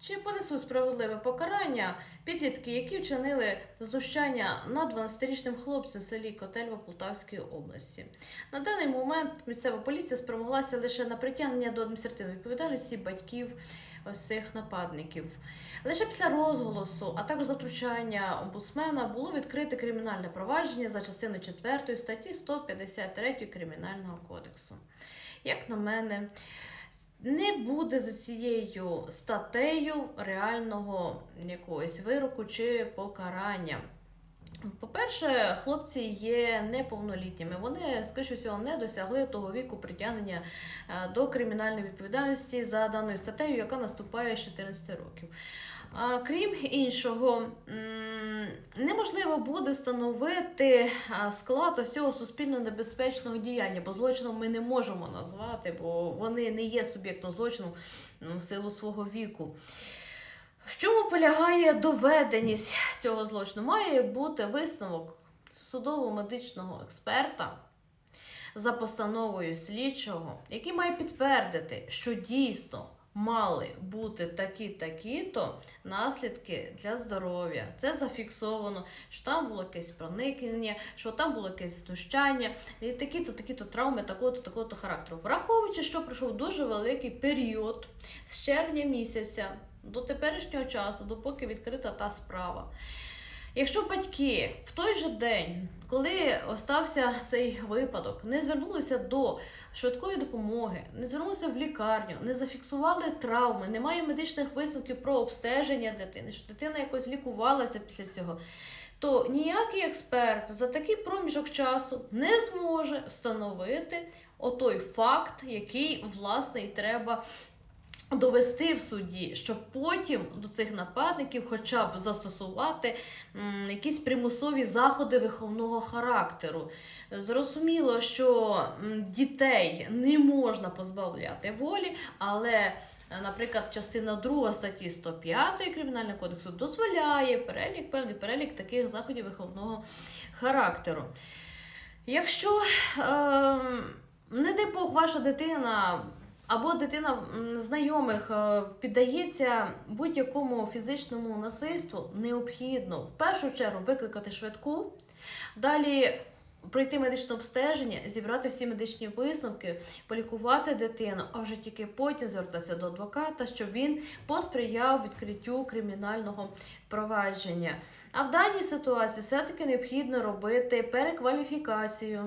Чи понесуть справедливе покарання підлітки, які вчинили знущання над 12-річним хлопцем в селі Котельва Полтавської області? На даний момент місцева поліція спромоглася лише на притягнення до адміністративної відповідальності батьків ось цих нападників. Лише після розголосу, а також затручання омбудсмена було відкрите кримінальне провадження за частиною 4 статті 153 Кримінального кодексу. Як на мене, не буде за цією статтею реального якогось вироку чи покарання. По-перше, хлопці є неповнолітніми. Вони, скоріше всього, не досягли того віку притягнення е, до кримінальної відповідальності за даною статтею, яка наступає з 14 років. А, крім іншого, неможливо буде встановити склад ось цього суспільно небезпечного діяння, бо злочином ми не можемо назвати, бо вони не є суб'єктом злочину в силу свого віку. В чому полягає доведеність цього злочину? Має бути висновок судово-медичного експерта за постановою слідчого, який має підтвердити, що дійсно мали бути такі-такі-то наслідки для здоров'я. Це зафіксовано, що там було якесь проникнення, що там було якесь знущання, і такі-то, такі-то травми такого-то, такого-то характеру. Враховуючи, що пройшов дуже великий період з червня місяця до теперішнього часу, допоки відкрита та справа. Якщо батьки в той же день, коли остався цей випадок, не звернулися до швидкої допомоги, не звернулися в лікарню, не зафіксували травми, немає медичних висновків про обстеження дитини, що дитина якось лікувалася після цього, то ніякий експерт за такий проміжок часу не зможе встановити отой факт, який власне і треба довести в суді, щоб потім до цих нападників хоча б застосувати якісь примусові заходи виховного характеру. Зрозуміло, що дітей не можна позбавляти волі, але, е, наприклад, частина 2 статті 105 Кримінального кодексу дозволяє перелік, певний перелік таких заходів виховного характеру. Якщо, е, не дай Бог, ваша дитина або дитина знайомих е, піддається будь-якому фізичному насильству, необхідно в першу чергу викликати швидку, далі пройти медичне обстеження, зібрати всі медичні висновки, полікувати дитину, а вже тільки потім звертатися до адвоката, щоб він посприяв відкриттю кримінального провадження. А в даній ситуації все-таки необхідно робити перекваліфікацію.